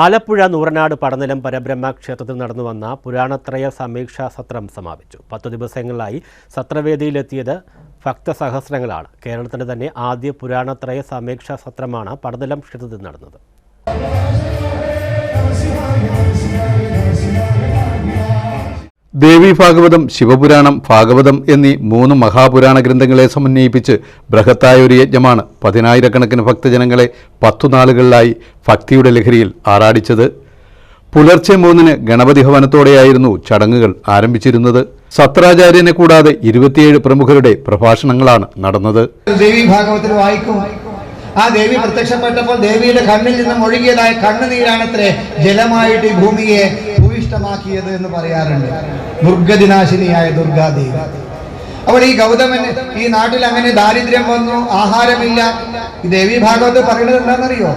ആലപ്പുഴ നൂറനാട് പടനിലം പരബ്രഹ്മ ക്ഷേത്രത്തിൽ നടന്നു വന്ന പുരാണത്രയ സമീക്ഷാ സത്രം സമാപിച്ചു. പത്തു ദിവസങ്ങളിലായി സത്രവേദിയിലെത്തിയത് ഭക്തസഹസ്രങ്ങളാണ്. കേരളത്തിന്റെ തന്നെ ആദ്യ പുരാണത്രയ സമീക്ഷാ സത്രമാണ് പടനിലം ക്ഷേത്രത്തിൽ നടന്നത്. ദേവി ഭാഗവതം ശിവപുരാണം ഭാഗവതം എന്നീ മൂന്ന് മഹാപുരാണ ഗ്രന്ഥങ്ങളെ സമന്വയിപ്പിച്ച് ബൃഹത്തായ ഒരു യജ്ഞമാണ് പതിനായിരക്കണക്കിന് ഭക്തജനങ്ങളെ പത്തു നാളുകളിലായി ഭക്തിയുടെ ലഹരിയിൽ ആറാടിച്ചത്. പുലർച്ചെ മൂന്നിന് ഗണപതി ഭവനത്തോടെയായിരുന്നു ചടങ്ങുകൾ ആരംഭിച്ചിരുന്നത്. സത്രാചാര്യനെ കൂടാതെ ഇരുപത്തിയേഴ് പ്രമുഖരുടെ പ്രഭാഷണങ്ങളാണ് നടന്നത്. ദേവി വായിക്കും. ആ ദേവി പ്രത്യക്ഷപ്പെട്ടപ്പോൾ ദേവിയുടെ കണ്ണിൽ നിന്നും ഒഴുകിയതായ കണ്ണുനീരാണത്രേ ജലമായിട്ട് ഈ ഭൂമിയെ ഭൂയിഷ്ടമാക്കിയത് എന്ന് പറയാറുണ്ട്. ദുർഗതിനാശിനിയായ ദുർഗാദേവി. അപ്പോൾ ഈ ഗൗതമൻ ഈ നാട്ടിൽ അങ്ങനെ ദാരിദ്ര്യം വന്നു ആഹാരമില്ല. ഈ ദേവി ഭാഗവത് പറയുന്നത് എന്താണെന്നറിയോ?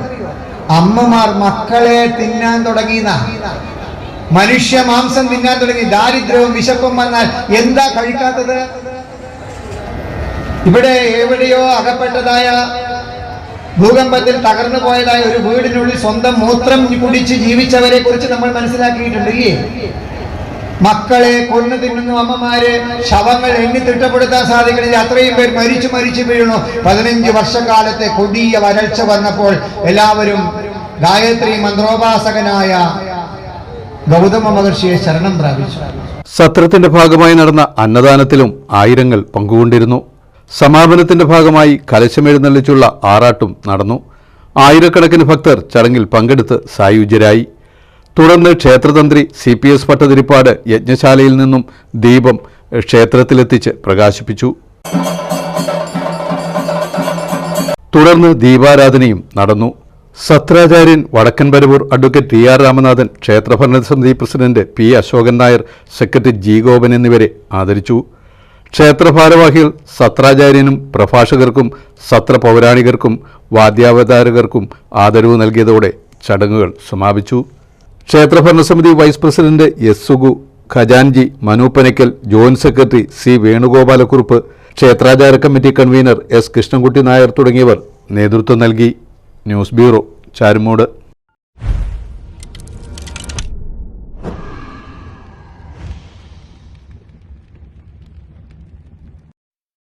അമ്മമാർ മക്കളെ തിന്നാൻ തുടങ്ങിയെന്ന മനുഷ്യ മാംസം തിന്നാൻ തുടങ്ങി. ദാരിദ്ര്യവും വിശപ്പും വന്നാൽ എന്താ കഴിക്കാത്തത്? ഇവിടെ എവിടെയോ അകപ്പെട്ടതായ ഭൂകമ്പത്തിൽ തകർന്നു പോയതായ ഒരു വീടിനുള്ളിൽ സ്വന്തം മൂത്രം കുടിച്ച് ജീവിച്ചവരെ കുറിച്ച് നമ്മൾ മനസ്സിലാക്കിയിട്ടുണ്ട് ഇല്ലേ? മക്കളെ കൊന്നു തിന്നുന്നു അമ്മമാര് ശവങ്ങൾ എണ്ണി തിട്ടപ്പെടുത്താൻ സാധിക്കണില്ല. അത്രയും പേർ മരിച്ചു മരിച്ചു വീഴുന്നു പതിനഞ്ച് വർഷക്കാലത്തെ കൊടിയ വരൾച്ച വന്നപ്പോൾ എല്ലാവരും ഗായത്രി മന്ത്രോപാസകനായ ഗൗതമ മഹർഷിയെ ശരണം പ്രാപിച്ചു. സത്രത്തിന്റെ ഭാഗമായി നടന്ന അന്നദാനത്തിലും ആയിരങ്ങൾ പങ്കുകൊണ്ടിരുന്നു. സമാപനത്തിന്റെ ഭാഗമായി കലശമെഴുന്നള്ളിച്ചുള്ള ആറാട്ടും നടന്നു. ആയിരക്കണക്കിന് ഭക്തർ ചടങ്ങിൽ പങ്കെടുത്ത് സായുജ്യരായി. തുടർന്ന് ക്ഷേത്രതന്ത്രി സി പി എസ് ഭട്ടതിരിപ്പാട് യജ്ഞശാലയിൽ നിന്നും ദീപം ക്ഷേത്രത്തിലെത്തിച്ച് പ്രകാശിപ്പിച്ചു. തുടർന്ന് ദീപാരാധനയും നടന്നു. സത്രാചാര്യൻ Vadakkan Paravur advocate T R Ramanathan ക്ഷേത്രഭരണസമിതി president P Ashokan Nair secretary G Gopan എന്നിവരെ ആദരിച്ചു. ക്ഷേത്ര ഭാരവാഹികൾ സത്രാചാര്യനും പ്രഭാഷകർക്കും സത്ര പൗരാണികർക്കും വാദ്യാവതാരകർക്കും ആദരവ് നൽകിയതോടെ ചടങ്ങുകൾ സമാപിച്ചു. ക്ഷേത്രഭരണസമിതി വൈസ് പ്രസിഡന്റ് എസ് സുഗു ഖജാൻജി മനൂപ്പനയ്ക്കൽ joint secretary C Venugopalakurup ക്ഷേത്രാചാര committee convener S Krishnankutty Nair തുടങ്ങിയവർ നേതൃത്വം നൽകി. News bureau Charummood.